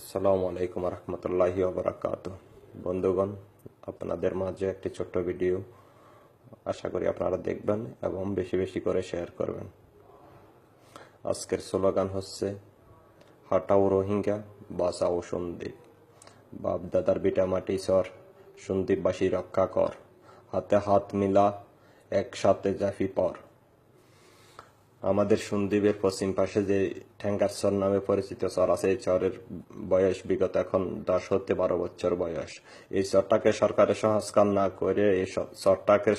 আসসালামু আলাইকুম রহমতুল্লাহি ওবরাকাত বন্ধুগণ, আপনাদের মাঝে একটি ছোট্ট ভিডিও আশা করি আপনারা দেখবেন এবং বেশি বেশি করে শেয়ার করবেন। আজকের স্লোগান হচ্ছে, হাটাও রোহিঙ্গা, বাঁচাও সন্দীপ বাপ দাদার বিটা মাটি সর সন্দীপবাসী রক্ষা কর। হাতে হাত মিলা, একসাথে জাফি পর। আমাদের সন্দীপের পশ্চিম পাশে যে ঠ্যাঙ্গার চর নামে পরিচিত চর আছে, এই চরের বয়স বিগত এখন দশ হতে বারো বছর বয়স। এই চরটাকে সরকারের সংস্কার না করে, এই চরটাকে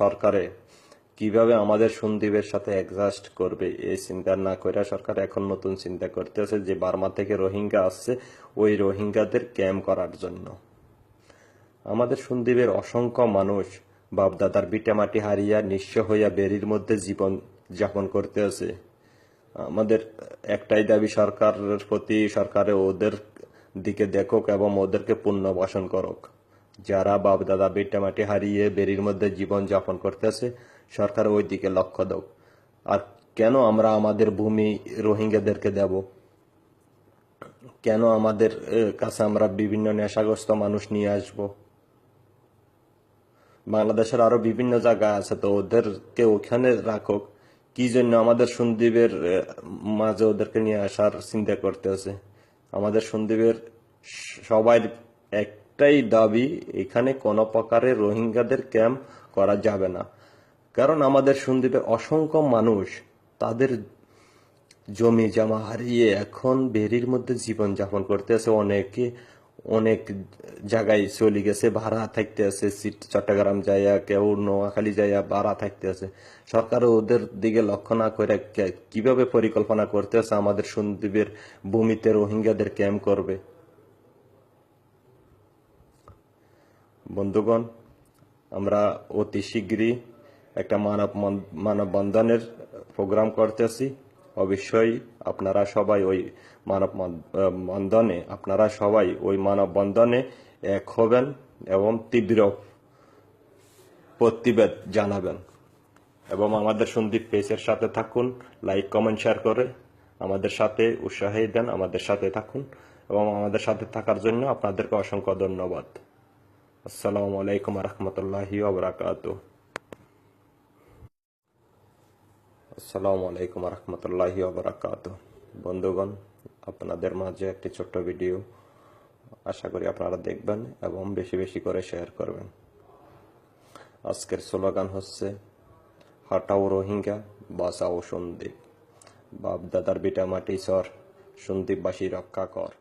সরকারে কীভাবে আমাদের সন্দীপের সাথে অ্যাডজাস্ট করবে, এই চিন্তা না করে সরকার এখন নতুন চিন্তা করতেছে যে বার্মা থেকে রোহিঙ্গা আসছে, ওই রোহিঙ্গাদের ক্যাম্প করার জন্য। আমাদের সন্দীপের অসংখ্য মানুষ বাপদাদার বিটামাটি হারিয়া নিঃস্ব হইয়া বেরির মধ্যে জীবন যাপন করতে আছে আমাদের একটাই দাবি, সরকারের প্রতি, সরকারে ওদের দিকে দেখুক এবং ওদেরকে পুনর্বাসন করুক। যারা বাপদাদা বিটামাটি হারিয়ে বেরির মধ্যে জীবন যাপন করতেছে সরকার ওই দিকে লক্ষ্য দাও আর কেন আমরা আমাদের ভূমি রোহিঙ্গাদেরকে দেব? কেন আমাদের কাছে আমরা বিভিন্ন নেশাগ্রস্ত মানুষ নিয়ে আসব? বাংলাদেশের আরও বিভিন্ন জায়গা আছে, তো ওদেরকে ওখানে রাখুক। কি জন্য আমাদের সন্দীপের মাঝে ওদেরকে নিয়ে আসার চিন্তা করতে আছে? আমাদের সন্দীপের সবাই একটাই দাবি, এখানে কোনো প্রকারে রোহিঙ্গাদের ক্যাম্প করা যাবে না। কারণ আমাদের সন্দীপে অসংখ্য মানুষ, তাদের জমি জমা হারিয়ে এখন বেরির মধ্যে জীবন যাপন করতে আছে অনেকে। অনেক জায়গায় চলে গেছে, ভাড়া থাকতে আছে, সিট- চট্টগ্রাম যাইয়া কেউ নোয়াখালী যাইয়া ভাড়া থাকতে আছে। সরকার ওদের দিকে লক্ষ্য না করে কীভাবে পরিকল্পনা করতে আছে আমাদের সন্দীপের ভূমিতে রোহিঙ্গাদের ক্যাম্প করবে? বন্ধুগণ, আমরা অতি শীঘ্রই একটা মানব মন- মানববন্ধনের প্রোগ্রাম করতেছি। অবশ্যই আপনারা সবাই ওই মানব বন্ধনে আপনারা সবাই ওই মানববন্ধনে এক হবেন এবং তীব্র প্রতিবাদ জানাবেন। এবং আমাদের সন্দীপ পেজের সাথে থাকুন, লাইক, কমেন্ট, শেয়ার করে আমাদের সাথে উৎসাহী দেন, আমাদের সাথে থাকুন। এবং আমাদের সাথে থাকার জন্য আপনাদেরকে অসংখ্য ধন্যবাদ। আসসালামু আলাইকুম রহমতুল্লাহি ওবরাকাত আসসালামু আলাইকুম রহমতুল্লাহি ওবরাকাত বন্ধুগণ, আপনাদের মাঝে একটি ছোট্ট ভিডিও আশা করি আপনারা দেখবেন এবং বেশি বেশি করে শেয়ার করবেন। আজকের স্লোগান হচ্ছে, হাটাও রোহিঙ্গা, বাঁচাও সন্দীপ। বাপ দাদার বিটা মাটি সর, সন্দীপবাসী রক্ষা কর।